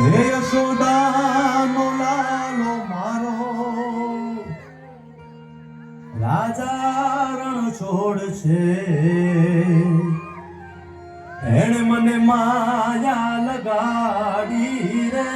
હે યશોદાનો લાલો મારો રાજા છોડ છે એણે મને માયા લગાડી રે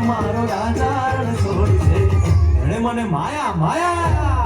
મારો રાજા છોડ છે. મને માયા માયા